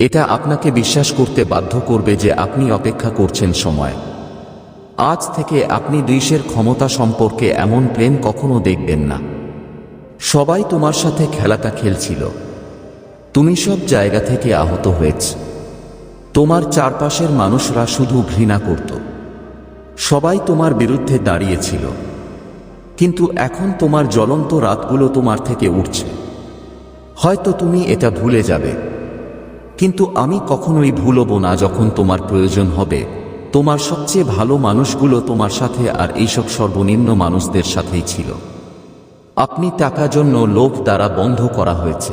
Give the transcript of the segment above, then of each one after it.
এটা আপনাকে বিশ্বাস করতে বাধ্য করবে যে আপনি অপেক্ষা করছেন সময়। আজ থেকে আপনি দুইশের ক্ষমতা সম্পর্কে এমন প্রেম কখনো দেখবেন না। সবাই তোমার সাথে খেলাটা খেলছিল। তুমি সব জায়গা থেকে আহত হয়েছ। তোমার চারপাশের মানুষরা শুধু ঘৃণা করত। সবাই তোমার বিরুদ্ধে দাঁড়িয়েছিল। কিন্তু এখন তোমার জ্বলন্ত রাতগুলো তোমার থেকে উঠছে। হয়তো তুমি এটা ভুলে যাবে। কিন্তু আমি কখনোই ভুলব না যখন তোমার প্রয়োজন হবে। তোমার সবচেয়ে ভালো মানুষগুলো তোমার সাথে আর এইসব সর্বনিম্ন মানুষদের সাথেই ছিল। আপনি টাকা জন্য লোভ দ্বারা বন্ধ করা হয়েছে।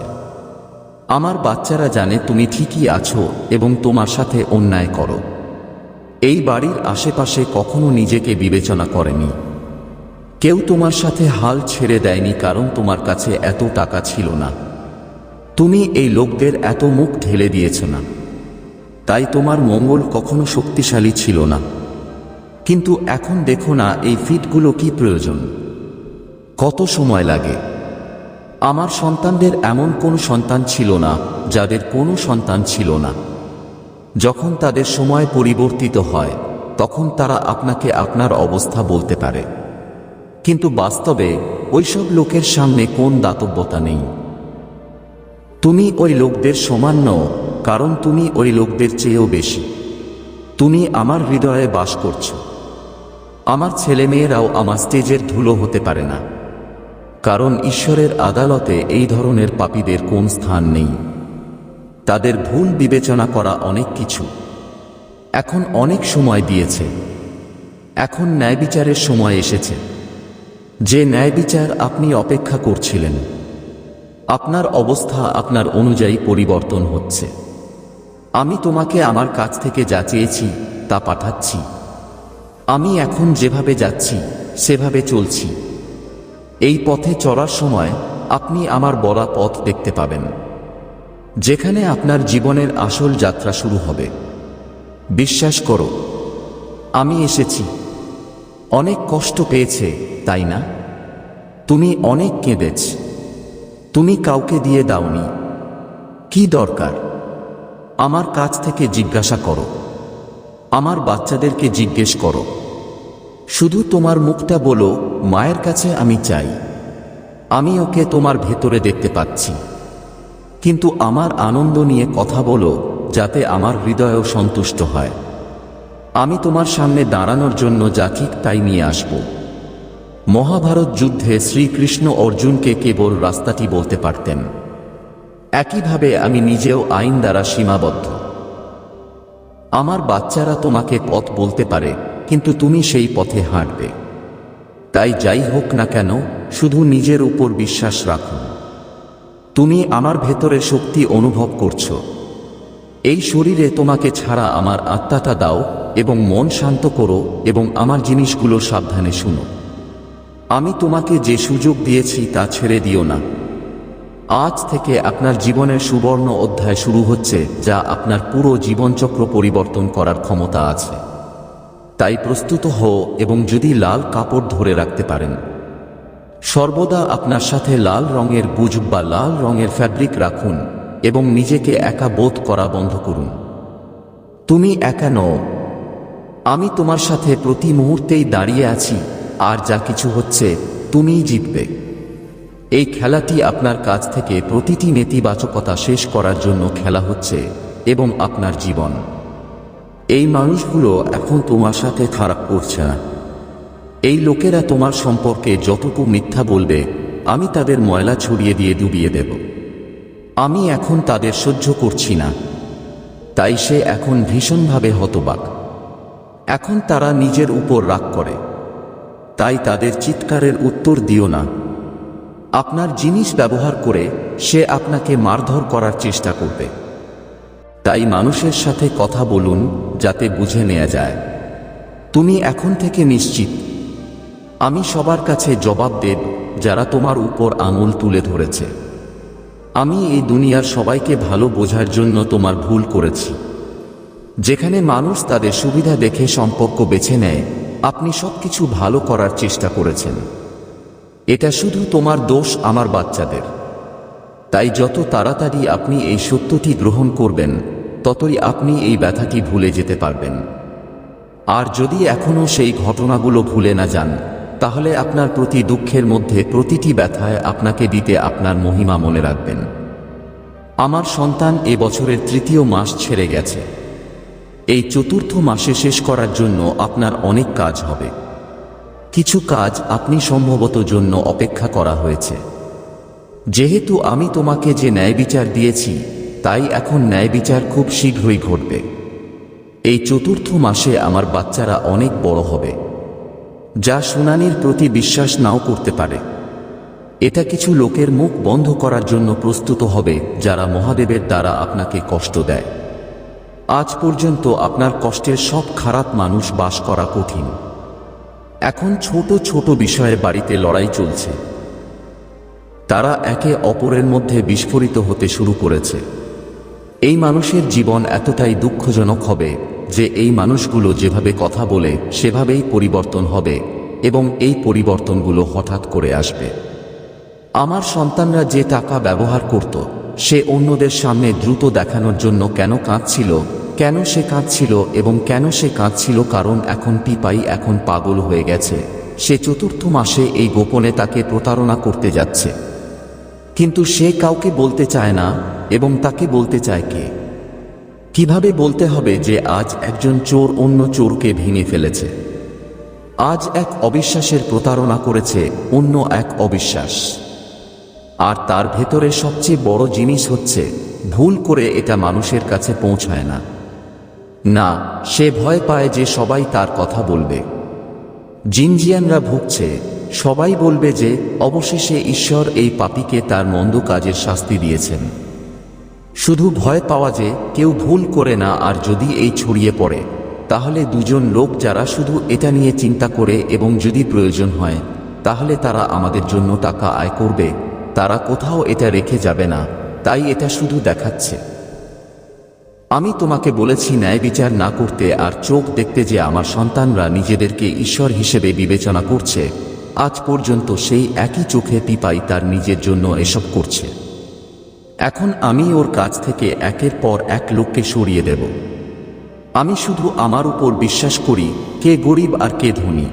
আমার বাচ্চারা জানে তুমি ঠিকই আছো এবং তোমার সাথে অন্যায় করো। এই বাড়ির আশেপাশে কখনো নিজেকে বিবেচনা করেনি। কেউ তোমার সাথে হাল ছেড়ে দেয়নি কারণ তোমার কাছে এত টাকা ছিল না। তুমি এই লোকদের এত মুখ ঢেলে দিয়েছ না। তাই তোমার মঙ্গল কখনো শক্তিশালী ছিল না। কিন্তু এখন দেখো না এই ফিটগুলো কি প্রয়োজন। কত সময় লাগে? আমার সন্তানদের এমন কোনো সন্তান ছিল না, যাদের কোনো সন্তান ছিল না। যখন তাদের সময় পরিবর্তিত হয়, তখন তারা আপনাকে আপনার অবস্থা বলতে পারে। কিন্তু বাস্তবে ওইসব লোকের সামনে কোন দাতব্যতা নেই। তুমি ওই লোকদের সমান নও, কারণ তুমি ওই লোকদের চেয়েও বেশি। তুমি আমার হৃদয়ে বাস করছ। আমার ছেলেমেয়েরাও আমার স্টেজের ধুলো হতে পারে না। কারণ ঈশ্বরের আদালতে এই ধরনের পাপীদের কোন স্থান নেই। তাদের ভুল বিবেচনা করা অনেক কিছু। এখন অনেক সময় দিয়েছে। এখন ন্যায় বিচারের সময় এসেছে। যে ন্যায় বিচার আপনি অপেক্ষা করছিলেন আপনার অবস্থা আপনার অনুযায়ী পরিবর্তন হচ্ছে। আমি তোমাকে আমার কাছ থেকে যা চেয়েছি, তা পাঠাচ্ছি। আমি এখন যেভাবে যাচ্ছি, সেভাবে চলছি। এই পথে চড়ার সময় আপনি আমার বড়া পথ দেখতে পাবেন, যেখানে আপনার জীবনের আসল যাত্রা শুরু হবে। বিশ্বাস করো, আমি এসেছি। অনেক কষ্ট পেয়েছে, তাই না? তুমি অনেক কেঁদেছ। তুমি কাউকে দিয়ে দাওনি। কি দরকার? আমার কাছ থেকে জিজ্ঞাসা করো। আমার বাচ্চাদেরকে জিজ্ঞেস করো। শুধু তোমার মুখটা বলো, মায়ের কাছে আমি চাই। আমি ওকে তোমার ভেতরে দেখতে পাচ্ছি। কিন্তু আমার আনন্দ নিয়ে কথা বলো, যাতে আমার হৃদয়ও সন্তুষ্ট হয়। আমি তোমার সামনে দাঁড়ানোর জন্য যা ঠিক তাই নিয়ে আসব। মহাভারত যুদ্ধে শ্রীকৃষ্ণ অর্জুনকে কেবল রাস্তাটি বলতে পারতেন। একইভাবে আমি নিজেও আইন দ্বারা সীমাবদ্ধ। আমার বাচ্চারা তোমাকে পথ বলতে পারে, কিন্তু তুমি সেই পথে হাঁটবে। তাই যাই হোক না কেন, শুধু নিজের উপর বিশ্বাস রাখুন। তুমি আমার ভেতরে শক্তি অনুভব করছ। এই শরীরে তোমাকে ছাড়া আমার আত্মাটা দাও এবং মন শান্ত করো এবং আমার জিনিসগুলো সাবধানে শুনো। আমি তোমাকে যে সুযোগ দিয়েছি তা ছেড়ে দিও না। আজ থেকে আপনার জীবনের সুবর্ণ অধ্যায় শুরু হচ্ছে, যা আপনার পুরো জীবনচক্র পরিবর্তন করার ক্ষমতা আছে। তাই প্রস্তুত হও এবং যদি লাল কাপড় ধরে রাখতে পারেন। সর্বদা আপনার সাথে লাল রঙের বুঝ বা লাল রঙের ফ্যাব্রিক রাখুন এবং নিজেকে একা বোধ করা বন্ধ করুন। তুমি একা নও। আমি তোমার সাথে প্রতি মুহূর্তেই দাঁড়িয়ে আছি আর যা কিছু হচ্ছে, তুমিই জিতবে। এই খেলাটি আপনার কাছ থেকে প্রতিটি নেতিবাচকতা শেষ করার জন্য খেলা হচ্ছে এবং আপনার জীবন। এই মানুষগুলো এখন তোমার সাথে খারাপ করছে না। এই লোকেরা তোমার সম্পর্কে যতটুকু মিথ্যা বলবে, আমি তাদের ময়লা ছড়িয়ে দিয়ে ডুবিয়ে দেব। আমি এখন তাদের সহ্য করছি না। তাই সে এখন ভীষণভাবে হতবাক। এখন তারা নিজের উপর রাগ করে। তাই তাদের চিৎকারের উত্তর দিও না। আপনার জিনিস ব্যবহার করে সে আপনাকে মারধর করার চেষ্টা করবে। তাই মানুষের সাথে কথা বলুন, যাতে বুঝে নেওয়া যায়। তুমি এখন থেকে নিশ্চিত। আমি সবার কাছে জবাব দেব, যারা তোমার উপর আঙুল তুলে ধরেছে। আমি এই দুনিয়ার সবাইকে ভালো বোঝার জন্য তোমার ভুল করেছি। যেখানে মানুষ তাদের সুবিধা দেখে সম্পর্ক বেছে নেয় আপনি সবকিছু ভালো করার চেষ্টা করেছেন। এটা শুধু তোমার দোষ আমার বাচ্চাদের। তাই যত তাড়াতাড়ি আপনি এই সত্যটি গ্রহণ করবেন, ততই আপনি এই ব্যথাটি ভুলে যেতে পারবেন। আর যদি এখনও সেই ঘটনাগুলো ভুলে না যান, তাহলে আপনার প্রতি দুঃখের মধ্যে প্রতিটি ব্যথায় আপনাকে দিতে আপনার মহিমা মনে রাখবেন। আমার সন্তান এ বছরের তৃতীয় মাস ছেড়ে গেছে। এই চতুর্থ মাসে শেষ করার জন্য আপনার অনেক কাজ হবে। কিছু কাজ আপনি সম্ভবত জন্য অপেক্ষা করা হয়েছে। যেহেতু আমি তোমাকে যে ন্যায় বিচার দিয়েছি, তাই এখন ন্যায় বিচার খুব শীঘ্রই ঘটবে। এই চতুর্থ মাসে আমার বাচ্চারা অনেক বড় হবে। যা শুনানির প্রতি বিশ্বাস নাও করতে পারে। এটা কিছু লোকের মুখ বন্ধ করার জন্য প্রস্তুত হবে যারা মহাদেবের দ্বারা আপনাকে কষ্ট দেয়। আজ পর্যন্ত আপনার কষ্টের সব খারাপ মানুষ বাস করা কঠিন। এখন ছোট ছোট বিষয়ে বাড়িতে লড়াই চলছে। তারা একে অপরের মধ্যে বিস্ফোরিত হতে শুরু করেছে। এই মানুষের জীবন এতটাই দুঃখজনক হবে যে এই মানুষগুলো যেভাবে কথা বলে, সেভাবেই পরিবর্তন হবে এবং এই পরিবর্তনগুলো হঠাৎ করে আসবে। আমার সন্তানরা যে টাকা ব্যবহার করত সে অন্যদের সামনে দ্রুত দেখানোর জন্য কেন কাঁদছিল, কেন সে কাঁদছিল এবং কেন সে কাঁদছিল কারণ এখন পিপাই এখন পাগল হয়ে গেছে। সে চতুর্থ মাসে এই গোপনে তাকে প্রতারণা করতে যাচ্ছে। কিন্তু সে কাউকে বলতে চায় না এবং তাকে বলতে চায় কে? কীভাবে বলতে হবে যে আজ একজন চোর অন্য চোরকে ভেঙে ফেলেছে? আজ এক অবিশ্বাসের প্রতারণা করেছে অন্য এক অবিশ্বাস। আর তার ভেতরে সবচেয়ে বড় জিনিস হচ্ছে, ভুল করে এটা মানুষের কাছে পৌঁছায় না। না, সে ভয় পায় যে সবাই তার কথা বলবে। জিনজিয়ানরা ভুগছে, সবাই বলবে যে অবশেষে ঈশ্বর এই পাপীকে তার মন্দ কাজের শাস্তি দিয়েছেন। শুধু ভয় পাওয়া যে কেউ ভুল করে না আর যদি এই ছড়িয়ে পড়ে, তাহলে দুজন লোক যারা শুধু এটা নিয়ে চিন্তা করে এবং যদি প্রয়োজন হয়, তাহলে তারা আমাদের জন্য টাকা আয় করবে তারা কোথাও এটা রেখে যাবে না, তাই এটা শুধু দেখাচ্ছে। আমি তোমাকে বলেছি ন্যায় বিচার না করতে আর চোখ দেখতে যে আমার সন্তানরা নিজেদেরকে ঈশ্বর হিসেবে বিবেচনা করছে, আজ পর্যন্ত সেই একই চোখে পিপাই তার নিজের জন্য এসব করছে। এখন আমি ওর কাছ থেকে একের পর এক লোককে সরিয়ে দেব। আমি শুধু আমার উপর বিশ্বাস করি, কে গরিব আর কে ধনী।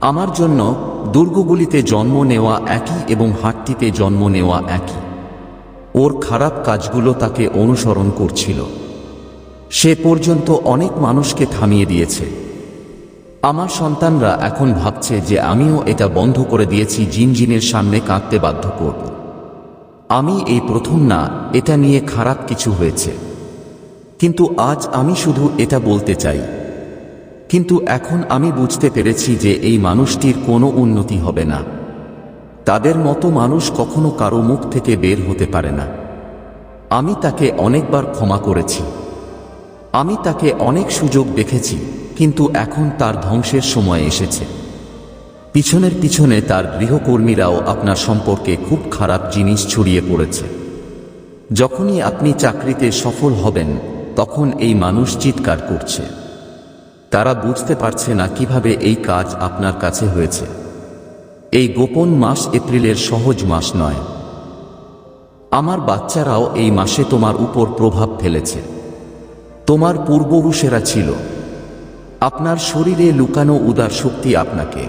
আমার জন্য দুর্গগুলিতে জন্ম নেওয়া একই এবং হাটটিতে জন্ম নেওয়া একই। ওর খারাপ কাজগুলো তাকে অনুসরণ করছিল। সে পর্যন্ত অনেক মানুষকে থামিয়ে দিয়েছে। আমার সন্তানরা এখন ভাবছে যে আমিও এটা বন্ধ করে দিয়েছি, জিনজিনের সামনে কাঁদতে বাধ্য করব। আমি এই প্রথম না, এটা নিয়ে খারাপ কিছু হয়েছে। কিন্তু আজ আমি শুধু এটা বলতে চাই। কিন্তু এখন আমি বুঝতে পেরেছি যে এই মানুষটির কোনো উন্নতি হবে না। তাদের মতো মানুষ কখনো কারও মুখ থেকে বের হতে পারে না। আমি তাকে অনেকবার ক্ষমা করেছি। আমি তাকে অনেক সুযোগ দেখেছি, কিন্তু এখন তার ধ্বংসের সময় এসেছে। পিছনের পিছনে তার গৃহকর্মীরাও আপনার সম্পর্কে খুব খারাপ জিনিস ছড়িয়ে পড়েছে। যখনই আপনি চাকরিতে সফল হবেন, তখন এই মানুষ চিৎকার করছে। তারা বুঝতে পারছে না কীভাবে এই কাজ আপনার কাছে হয়েছে। এই গোপন মাস এপ্রিলের সহজ মাস নয়। আমার বাচ্চারাও এই মাসে তোমার উপর প্রভাব ফেলেছে। তোমার পূর্বপুরুষেরা ছিল। আপনার শরীরে লুকানো উদার শক্তি আপনাকে।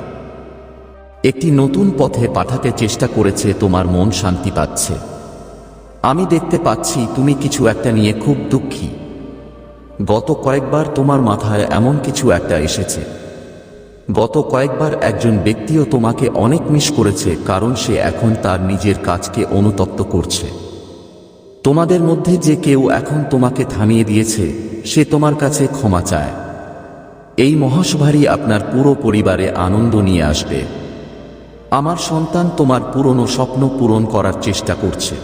একটি নতুন পথে পাঠাতে চেষ্টা করেছে তোমার মন শান্তি পাচ্ছে। আমি দেখতে পাচ্ছি তুমি কিছু একটা নিয়ে খুব দুঃখী। গত কয়েকবার তোমার মাথায় এমন কিছু একটা এসেছে। গত কয়েকবার একজন ব্যক্তিও তোমাকে অনেক মিস করেছে, কারণ সে এখন তার নিজের কাজকে অনুতপ্ত করছে। তোমাদের মধ্যে যে কেউ এখন তোমাকে থামিয়ে দিয়েছে, সে তোমার কাছে ক্ষমা চায়। এই মহাসভারই আপনার পুরো পরিবারে আনন্দ নিয়ে আসবে। আমার সন্তান তোমার পুরনো স্বপ্ন পূরণ করার চেষ্টা করছে।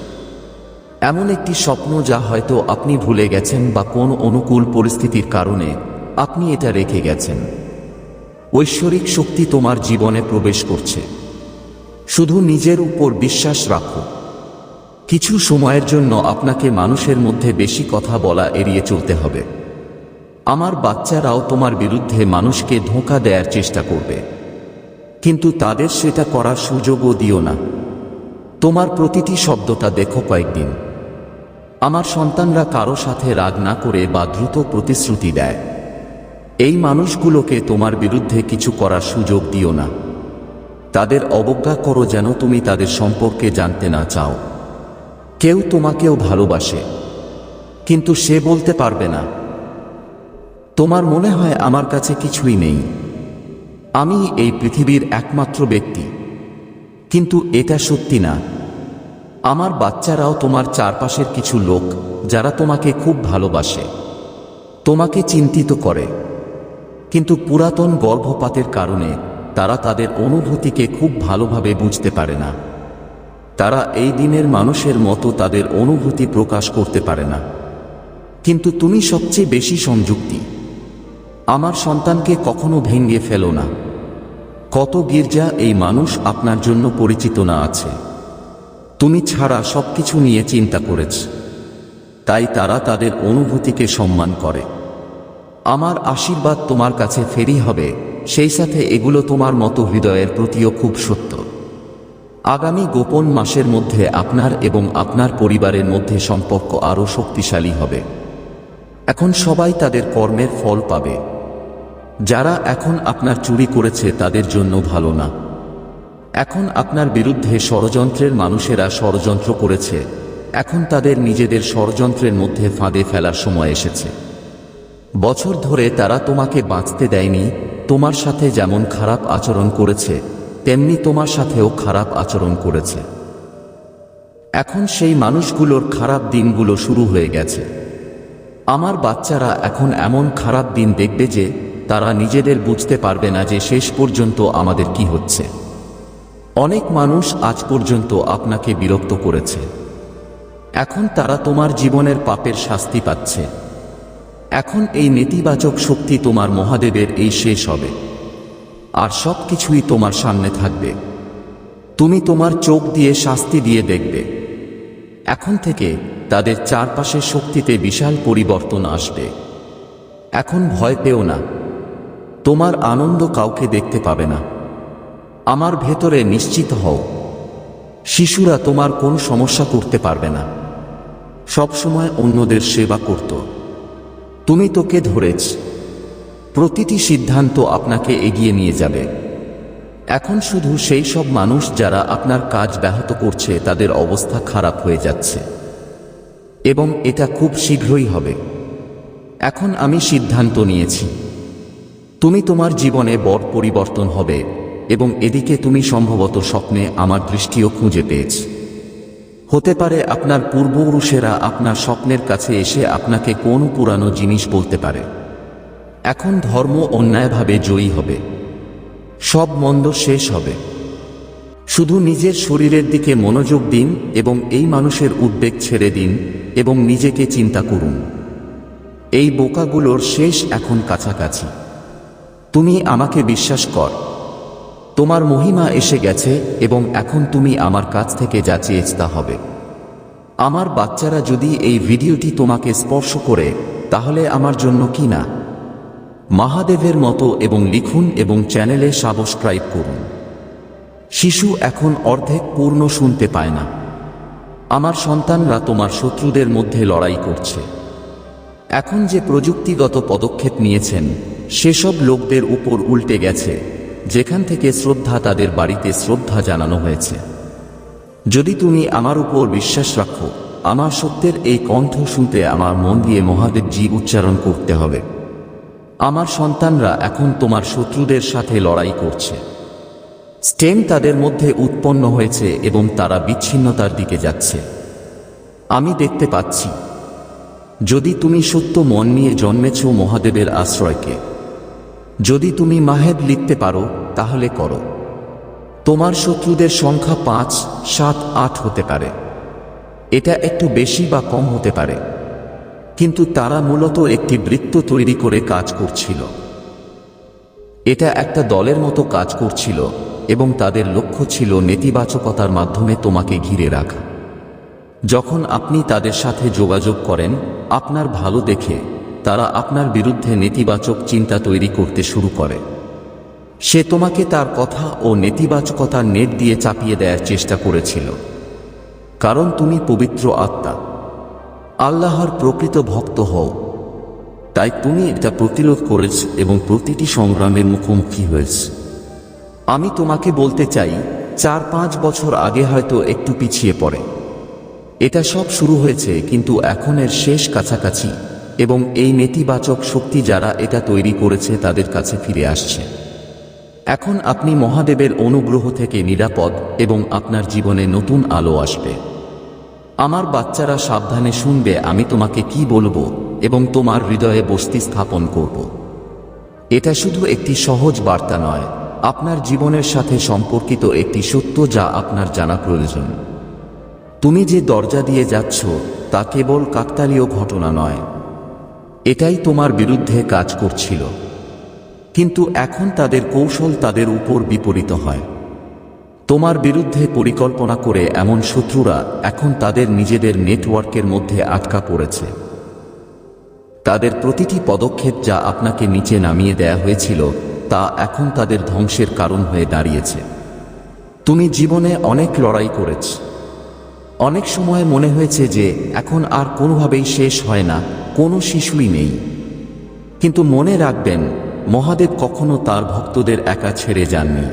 এমন একটি স্বপ্ন যা হয়তো আপনি ভুলে গেছেন বা কোন অনুকূল পরিস্থিতির কারণে আপনি এটা রেখে গেছেন। ঐশ্বরিক শক্তি তোমার জীবনে প্রবেশ করছে। শুধু নিজের উপর বিশ্বাস রাখো। কিছু সময়ের জন্য আপনাকে মানুষের মধ্যে বেশি কথা বলা এড়িয়ে চলতে হবে। আমার বাচ্চারাও তোমার বিরুদ্ধে মানুষকে ধোঁকা দেওয়ার চেষ্টা করবে। কিন্তু তাদের সেটা করার সুযোগও দিও না। তোমার প্রতিটি শব্দটা দেখো কয়েকদিন। আমার সন্তানরা কারও সাথে রাগ না করে বা দ্রুত প্রতিশ্রুতি দেয়। এই মানুষগুলোকে তোমার বিরুদ্ধে কিছু করার সুযোগ দিও না। তাদের অবজ্ঞা করো যেন তুমি তাদের সম্পর্কে জানতে না চাও। কেউ তোমাকেও ভালোবাসে, কিন্তু সে বলতে পারবে না। তোমার মনে হয় আমার কাছে কিছুই নেই। আমি এই পৃথিবীর একমাত্র ব্যক্তি, কিন্তু এটা সত্যি না। আমার বাচ্চারাও তোমার চারপাশের কিছু লোক যারা তোমাকে খুব ভালোবাসে। তোমাকে চিন্তিত করে। কিন্তু পুরাতন গর্ভপাতের কারণে তারা তাদের অনুভূতিকে খুব ভালোভাবে বুঝতে পারে না। তারা এই দিনের মানুষের মতো তাদের অনুভূতি প্রকাশ করতে পারে না। কিন্তু তুমি সবচেয়ে বেশি সংযুক্তি। আমার সন্তানকে কখনো ভেঙে ফেলো না। কত গির্জা এই মানুষ আপনার জন্য পরিচিত না আছে। তুমি ছাড়া সবকিছু নিয়ে চিন্তা করেছ। তাই তারা তাদের অনুভূতিকে সম্মান করে। আমার আশীর্বাদ তোমার কাছে ফেরি হবে, সেই সাথে এগুলো তোমার মতো হৃদয়ের প্রতিও খুব সত্য। আগামী গোপন মাসের মধ্যে আপনার এবং আপনার পরিবারের মধ্যে সম্পর্ক আরও শক্তিশালী হবে। এখন সবাই তাদের কর্মের ফল পাবে। যারা এখন আপনার চুরি করেছে তাদের জন্য ভালো না। এখন আপনার বিরুদ্ধে ষড়যন্ত্রের মানুষেরা ষড়যন্ত্র করেছে। এখন তাদের নিজেদের ষড়যন্ত্রের মধ্যে ফাঁদে ফেলার সময় এসেছে। বছর ধরে তারা তোমাকে বাঁচতে দেয়নি, তোমার সাথে যেমন খারাপ আচরণ করেছে, তেমনি তোমার সাথেও খারাপ আচরণ করেছে। এখন সেই মানুষগুলোর খারাপ দিনগুলো শুরু হয়ে গেছে। আমার বাচ্চারা এখন এমন খারাপ দিন দেখবে যে তারা নিজেদের বুঝতে পারবে না যে শেষ পর্যন্ত আমাদের কি হচ্ছে। অনেক মানুষ আজ পর্যন্ত আপনাকে বিরক্ত করেছে। এখন তারা তোমার জীবনের পাপের শাস্তি পাচ্ছে। এখন এই নেতিবাচক শক্তি তোমার মহাদেবের এই শেষ হবে। আর সব কিছুই তোমার সামনে থাকবে। তুমি তোমার চোখ দিয়ে শাস্তি দিয়ে দেখবে। এখন থেকে তাদের চারপাশের শক্তিতে বিশাল পরিবর্তন আসবে। এখন ভয় পেও না। তোমার আনন্দ কাউকে দেখতে পাবে না। আমার ভেতরে নিশ্চিত হও। শিশুরা তোমার কোন সমস্যা করতে পারবে না। সবসময় অন্যদের সেবা করত। তুমি তোকে ধরেছ। প্রতিটি সিদ্ধান্ত আপনাকে এগিয়ে নিয়ে যাবে। এখন শুধু সেই সব মানুষ যারা আপনার কাজ ব্যাহত করছে, তাদের অবস্থা খারাপ হয়ে যাচ্ছে। এবং এটা খুব শীঘ্রই হবে। এখন আমি সিদ্ধান্ত নিয়েছি। তুমি তোমার জীবনে বড় পরিবর্তন হবে। এবং এদিকে তুমি সম্ভবত স্বপ্নে আমার দৃষ্টিও খুঁজে পেয়েছ। হতে পারে আপনার পূর্বপুরুষেরা আপনার স্বপ্নের কাছে এসে আপনাকে কোন পুরানো জিনিস বলতে পারে। এখন ধর্ম অন্যায়ভাবে জয়ী হবে। সব মন্দ শেষ হবে। শুধু নিজের শরীরের দিকে মনোযোগ দিন এবং এই মানুষের উদ্বেগ ছেড়ে দিন এবং নিজেকে চিন্তা করুন। এই বোকাগুলোর শেষ এখন কাছাকাছি। তুমি আমাকে বিশ্বাস কর। তোমার মহিমা এসে গেছে এবং এখন তুমি আমার কাছ থেকে যা চেয়েছ তা হবে। আমার বাচ্চারা যদি এই ভিডিওটি তোমাকে স্পর্শ করে, তাহলে আমার জন্য কি না? মহাদেবের মতো এবং লিখুন এবং চ্যানেলে সাবস্ক্রাইব করুন। শিশু এখন অর্ধেক পূর্ণ শুনতে পায় না। আমার সন্তানরা তোমার শত্রুদের মধ্যে লড়াই করছে। এখন যে প্রযুক্তিগত পদক্ষেপ নিয়েছেন, সেসব লোকদের উপর উল্টে গেছে। যেখান থেকে শ্রদ্ধা তাদের বাড়িতে শ্রদ্ধা জানানো হয়েছে। যদি তুমি আমার উপর বিশ্বাস রাখো, আমার সত্যের এই কণ্ঠ শুনতে আমার মন দিয়ে মহাদেবজি উচ্চারণ করতে হবে। আমার সন্তানরা এখন তোমার শত্রুদের সাথে লড়াই করছে। স্টেম তাদের মধ্যে উৎপন্ন হয়েছে এবং তারা বিচ্ছিন্নতার দিকে যাচ্ছে। আমি দেখতে পাচ্ছি। যদি তুমি সত্য মন নিয়ে জন্মেছ মহাদেবের আশ্রয়কে যদি তুমি মাহেদ লিখতে পারো, তাহলে করো। তোমার শত্রুদের সংখ্যা পাঁচ, সাত, আট হতে পারে। এটা একটু বেশি বা কম হতে পারে। কিন্তু তারা মূলত একটি বৃত্ত তৈরি করে কাজ করছিল। এটা একটা দলের মতো কাজ করছিল এবং তাদের লক্ষ্য ছিল নেতিবাচকতার মাধ্যমে তোমাকে ঘিরে রাখা। যখন আপনি তাদের সাথে যোগাযোগ করেন, আপনার ভালো দেখে তারা আপনার বিরুদ্ধে নেতিবাচক চিন্তা তৈরি করতে শুরু করে। সে তোমাকে তার কথা ও নেতিবাচকতার নেট দিয়ে চাপিয়ে দেওয়ার চেষ্টা করেছিল। কারণ তুমি পবিত্র আত্মা। আল্লাহর প্রকৃত ভক্ত হও। তাই তুমি এটা প্রতিরোধ করেছ এবং প্রতিটি সংগ্রামের মুখোমুখি হয়েছ। আমি তোমাকে বলতে চাই, চার পাঁচ বছর আগে হয়তো একটু পিছিয়ে পড়ে। এটা সব শুরু হয়েছে কিন্তু এখন এর শেষ কাছাকাছি। এবং এই নেতিবাচক শক্তি যারা এটা তৈরি করেছে তাদের কাছে ফিরে আসছে। এখন আপনি মহাদেবের অনুগ্রহ থেকে নিরাপদ এবং আপনার জীবনে নতুন আলো আসবে। আমার বাচ্চারা সাবধানে শুনবে আমি তোমাকে কি বলব এবং তোমার হৃদয়ে বস্তি স্থাপন করব। এটা শুধু একটি সহজ বার্তা নয়, আপনার জীবনের সাথে সম্পর্কিত একটি সত্য যা আপনার জানা প্রয়োজন। তুমি যে দরজা দিয়ে যাচ্ছ, তা কেবল কাকতালীয় ঘটনা নয় এটাই তোমার বিরুদ্ধে কাজ করছিল। কিন্তু এখন তাদের কৌশল তাদের উপর বিপরীত হয়। তোমার বিরুদ্ধে পরিকল্পনা করে এমন শত্রুরা এখন তাদের নিজেদের নেটওয়ার্কের মধ্যে আটকা পড়েছে। তাদের প্রতিটি পদক্ষেপ যা আপনাকে নিচে নামিয়ে দেয়া হয়েছিল, তা এখন তাদের ধ্বংসের কারণ হয়ে দাঁড়িয়েছে। তুমি জীবনে অনেক লড়াই করেছ। অনেক সময় মনে হয়েছে যে এখন আর কোনোভাবেই শেষ হয় না কোনো শিশুই নেই। কিন্তু মনে রাখবেন, মহাদেব কখনো তার ভক্তদের একা ছেড়ে যাননি।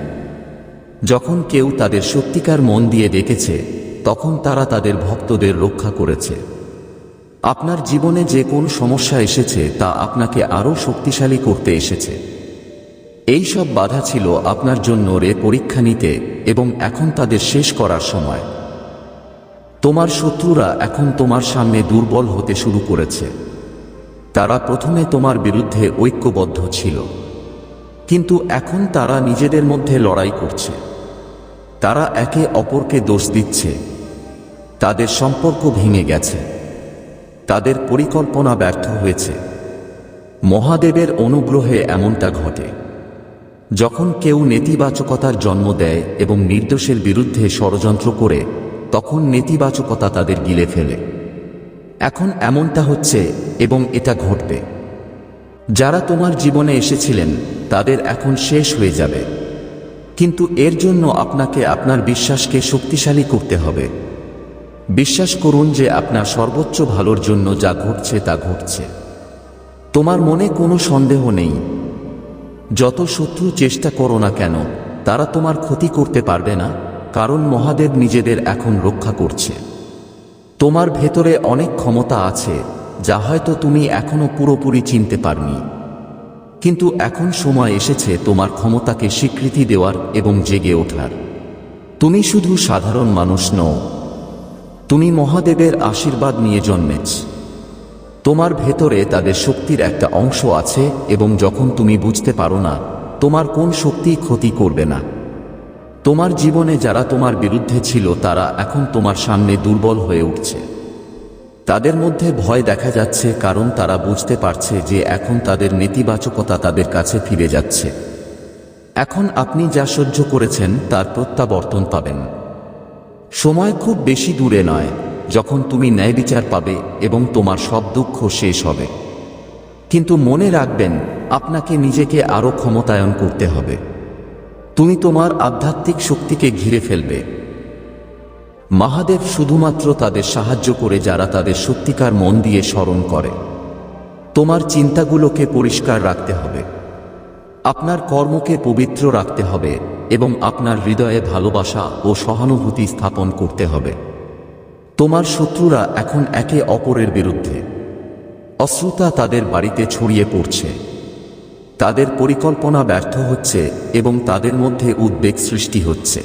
যখন কেউ তাদের সত্যিকার মন দিয়ে দেখেছে, তখন তারা তাদের ভক্তদের রক্ষা করেছে। আপনার জীবনে যে কোন সমস্যা এসেছে, তা আপনাকে আরও শক্তিশালী করতে এসেছে। এই সব বাধা ছিল আপনার জন্য রে পরীক্ষা নিতে এবং এখন তাদের শেষ করার সময়। তোমার শত্রুরা এখন তোমার সামনে দুর্বল হতে শুরু করেছে। তারা প্রথমে তোমার বিরুদ্ধে ঐক্যবদ্ধ ছিল। কিন্তু এখন তারা নিজেদের মধ্যে লড়াই করছে। তারা একে অপরকে দোষ দিচ্ছে। তাদের সম্পর্ক ভেঙে গেছে। তাদের পরিকল্পনা ব্যর্থ হয়েছে। মহাদেবের অনুগ্রহে এমনটা ঘটে। যখন কেউ নেতিবাচকতার জন্ম দেয় এবং নির্দোষের বিরুদ্ধে ষড়যন্ত্র করে, তখন নেতিবাচকতা তাদের গিলে ফেলে। এখন এমনটা হচ্ছে এবং এটা ঘটবে। যারা তোমার জীবনে এসেছিলেন, তাদের এখন শেষ হয়ে যাবে। কিন্তু এর জন্য আপনাকে আপনার বিশ্বাসকে শক্তিশালী করতে হবে। বিশ্বাস করুন যে আপনার সর্বোচ্চ ভালোর জন্য যা ঘটছে, তা ঘটছে। তোমার মনে কোনো সন্দেহ নেই। যত শত্রু চেষ্টা করো না কেন, তারা তোমার ক্ষতি করতে পারবে না, কারণ মহাদেব নিজেদের এখন রক্ষা করছে। তোমার ভেতরে অনেক ক্ষমতা আছে, যা হয়তো তুমি এখনও পুরোপুরি চিনতে পারনি। কিন্তু এখন সময় এসেছে তোমার ক্ষমতাকে স্বীকৃতি দেওয়ার এবং জেগে ওঠার। তুমি শুধু সাধারণ মানুষ নও, তুমি মহাদেবের আশীর্বাদ নিয়ে জন্মেছ। তোমার ভেতরে তাদের শক্তির একটা অংশ আছে এবং যখন তুমি বুঝতে পারো না, তোমার কোন শক্তি ক্ষতি করবে না। তোমার জীবনে যারা তোমার বিরুদ্ধে ছিল, তারা এখন তোমার সামনে দুর্বল হয়ে উঠছে। তাদের মধ্যে ভয় দেখা যাচ্ছে, কারণ তারা বুঝতে পারছে যে এখন তাদের নেতিবাচকতা তাদের কাছে ফিরে যাচ্ছে। এখন আপনি যা সহ্য করেছেন, তার প্রত্যাবর্তন পাবেন। সময় খুব বেশি দূরে নয়, যখন তুমি ন্যায় বিচার পাবে এবং তোমার সব দুঃখ শেষ হবে। কিন্তু মনে রাখবেন, আপনাকে নিজেকে আরও ক্ষমতায়ন করতে হবে। তুমি তোমার আধ্যাত্মিক শক্তিকে ঘিরে ফেলবে। মহাদেব শুধুমাত্র তাদের সাহায্য করে যারা তাদের সত্যিকার মন দিয়ে স্মরণ করে। তোমার চিন্তাগুলোকে পরিষ্কার রাখতে হবে। আপনার কর্মকে পবিত্র রাখতে হবে এবং আপনার হৃদয়ে ভালোবাসা ও সহানুভূতি স্থাপন করতে হবে। তোমার শত্রুরা এখন একে অপরের বিরুদ্ধে। অশ্রুতা তাদের বাড়িতে ছড়িয়ে পড়ছে। তাদের পরিকল্পনা ব্যর্থ হচ্ছে এবং তাদের মধ্যে উদ্বেগ সৃষ্টি হচ্ছে।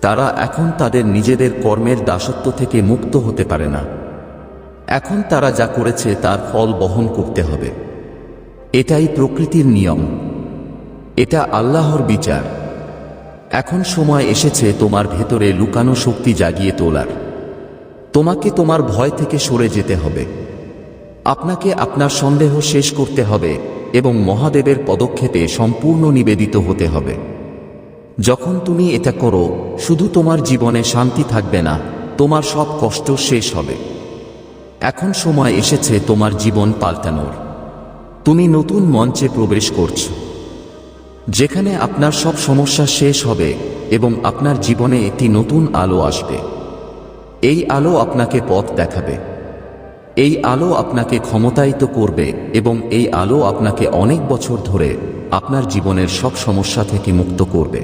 তারা এখন তাদের নিজেদের কর্মের দাসত্ব থেকে মুক্ত হতে পারে না। এখন তারা যা করেছে তার ফল বহন করতে হবে। এটাই প্রকৃতির নিয়ম। এটা আল্লাহর বিচার। এখন সময় এসেছে তোমার ভেতরে লুকানো শক্তি জাগিয়ে তোলার। তোমাকে তোমার ভয় থেকে সরে যেতে হবে। আপনাকে আপনার সন্দেহ শেষ করতে হবে। এবং মহাদেবের পদক্ষেপে সম্পূর্ণ নিবেদিত হতে হবে। যখন তুমি এটা করো, শুধু তোমার জীবনে শান্তি থাকবে না, তোমার সব কষ্ট শেষ হবে। এখন সময় এসেছে তোমার জীবন পাল্টানোর। তুমি নতুন মঞ্চে প্রবেশ করছ। যেখানে আপনার সব সমস্যা শেষ হবে এবং আপনার জীবনে একটি নতুন আলো আসবে। এই আলো আপনাকে পথ দেখাবে। এই আলো আপনাকে ক্ষমতায়িত করবে এবং এই আলো আপনাকে অনেক বছর ধরে আপনার জীবনের সব সমস্যা থেকে মুক্ত করবে।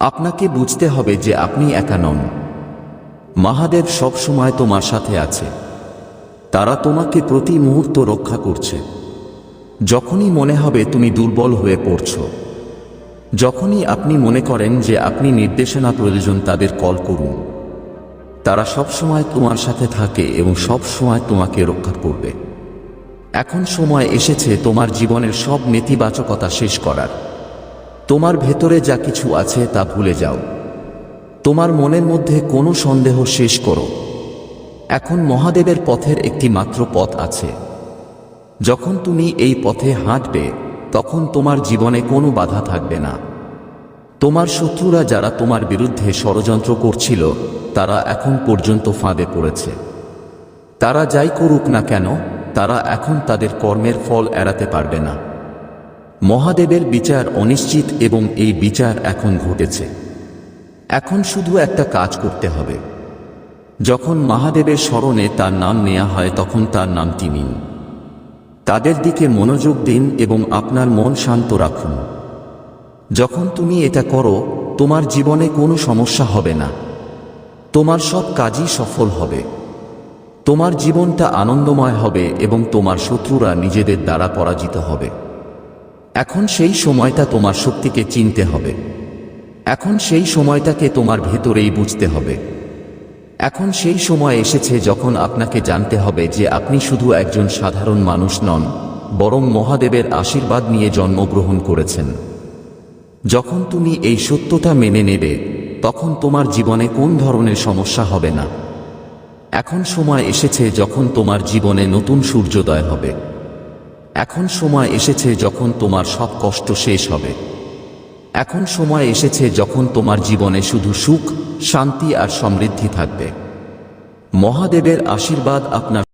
আপনাকে বুঝতে হবে যে আপনি একা নন। মহাদেব সব সময় তোমার সাথে আছে। তারা তোমাকে প্রতি মুহূর্ত রক্ষা করছে। যখনই মনে হবে তুমি দুর্বল হয়ে পড়ছ, যখনই আপনি মনে করেন যে আপনি নির্দেশনা প্রয়োজন তাদের কল করুন। তারা সব সময় তোমার সাথে থাকে এবং সব সময় তোমাকে রক্ষা করবে। এখন সময় এসেছে তোমার জীবনের সব নেতিবাচকতা শেষ করার। তোমার ভেতরে যা কিছু আছে তা ভুলে যাও। তোমার মনের মধ্যে কোনো সন্দেহ শেষ করো। এখন মহাদেবের পথের একটি মাত্র পথ আছে। যখন তুমি এই পথে হাঁটবে, তখন তোমার জীবনে কোনো বাধা থাকবে না। তোমার শত্রুরা যারা তোমার বিরুদ্ধে ষড়যন্ত্র করছিল তারা এখন পর্যন্ত ফাঁদে পড়েছে। তারা যাই করুক না কেন, তারা এখন তাদের কর্মের ফল এড়াতে পারবে না। মহাদেবের বিচার অনিশ্চিত এবং এই বিচার এখন ঘটেছে। এখন শুধু একটা কাজ করতে হবে। যখন মহাদেবের স্মরণে তার নাম নেয়া হয়, তখন তার নামটি নিন তাদের দিকে মনোযোগ দিন এবং আপনার মন শান্ত রাখুন। যখন তুমি এটা করো, তোমার জীবনে কোনো সমস্যা হবে না। তোমার সব কাজই সফল হবে। তোমার জীবনটা আনন্দময় হবে এবং তোমার শত্রুরা নিজেদের দ্বারা পরাজিত হবে। এখন সেই সময়টা তোমার শক্তিকে চিনতে হবে। এখন সেই সময়টাকে তোমার ভেতরেই বুঝতে হবে। এখন সেই সময় এসেছে যখন আপনাকে জানতে হবে যে আপনি শুধু একজন সাধারণ মানুষ নন, বরং মহাদেবের আশীর্বাদ নিয়ে জন্মগ্রহণ করেছেন। যখন তুমি এই সত্যটা মেনে নেবে তখন তোমার জীবনে কোন ধরনের সমস্যা হবে না। এখন সময় এসেছে যখন তোমার জীবনে নতুন সূর্যোদয় হবে। এখন সময় এসেছে যখন তোমার সব কষ্ট শেষ হবে। এখন সময় এসেছে যখন তোমার জীবনে শুধু সুখ, শান্তি আর সমৃদ্ধি থাকবে। মহাদেবের আশীর্বাদ আপনার